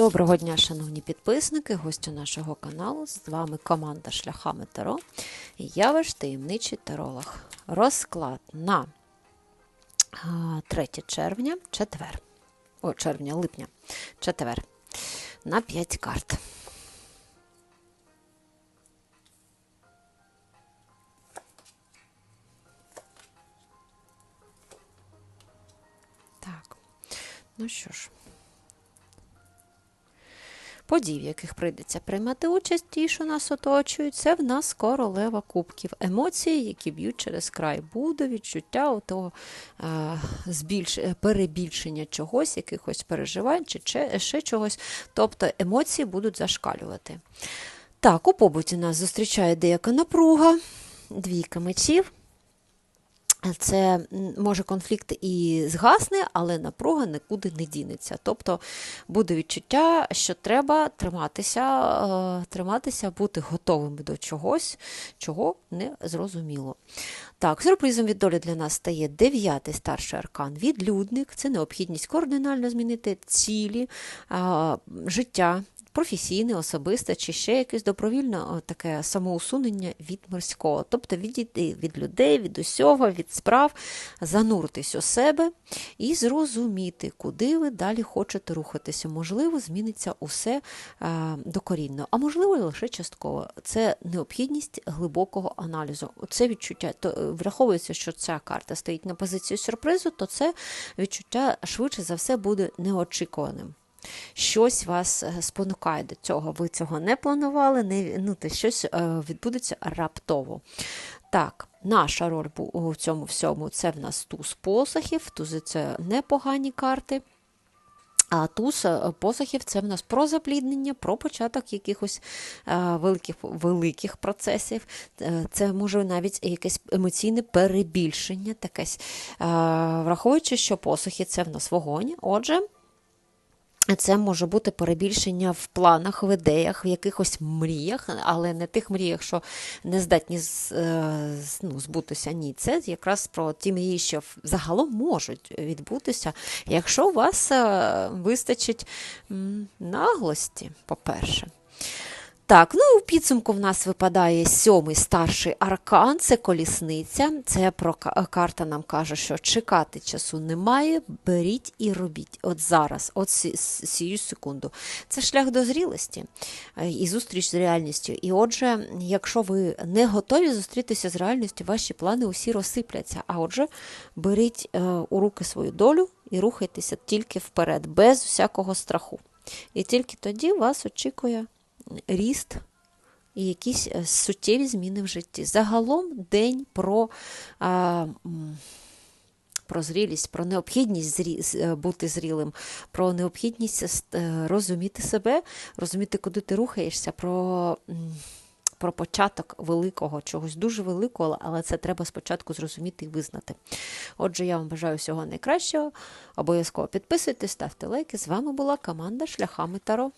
Доброго дня, шановні підписники, гості нашого каналу. З вами команда Шляхами Таро. І я ваш таємничий таролог. Розклад на 3 червня, четвер. О, червня, липня, четвер. На 5 карт. Так, ну що ж. Подій, в яких прийдеться приймати участь, ті, що нас оточують, це в нас королева кубків. Емоції, які б'ють через край. Буде відчуття того е, збільш, перебільшення чогось, якихось переживань чи ще чогось. Тобто емоції будуть зашкалювати. Так, у побуті нас зустрічає деяка напруга, двійка мечів. Це може конфлікт і згасне, але напруга нікуди не дінеться. Тобто буде відчуття, що треба триматися, е, триматися, бути готовим до чогось, чого не зрозуміло. Так, сюрпризом від долі для нас стає дев'ятий старший аркан відлюдник. Це необхідність координально змінити цілі, життя, професійне, особисте чи ще якесь добровільне таке самоусунення від морського, тобто відійти від людей, від усього, від справ, зануритись у себе і зрозуміти, куди ви далі хочете рухатися. Можливо, зміниться усе докорінно, а можливо, лише частково. Це необхідність глибокого аналізу. Це відчуття, то е, враховується, що ця карта стоїть на позиції сюрпризу, то це відчуття швидше за все буде неочікуваним щось вас е, спонукає до цього. Ви цього не планували, не, ну, те щось е, відбудеться раптово. Так, наша роль у цьому всьому це в нас туз посохів, тузи це непогані карти. А туз е, посохів це в нас про запліднення, про початок якихось великих великих процесів. Це може навіть якесь емоційне перебільшення, такесь, враховуючи, що посохи це в нас вогонь. Отже. Це може бути перебільшення в планах, в ідеях, в якихось мріях, але не тих мріях, що не здатні е, ну, збутися. Ні, це якраз про ті мрії, що загалом можуть відбутися, якщо у вас е, вистачить наглості, по-перше. Так, ну і у підсумку в нас випадає сьомий старший аркан, це колісниця. Це про карта нам каже, що чекати часу немає, беріть і робіть. От зараз, от сію секунду. Це шлях до зрілості е, і зустріч з реальністю. І отже, якщо ви не готові зустрітися з реальністю, ваші плани усі розсипляться. А отже, беріть е, у руки свою долю і рухайтеся тільки вперед, без всякого страху. І тільки тоді вас очікує ріст і якісь е, суттєві зміни в житті. Загалом день про а, про зрілість, про необхідність зрі... Е, бути зрілим, про необхідність е, розуміти себе, розуміти, куди ти рухаєшся. про... Про початок великого, чогось дуже великого, але це треба спочатку зрозуміти і визнати. Отже, я вам бажаю всього найкращого. Обов'язково підписуйтесь, ставте лайки. З вами була команда Шляхами Таро.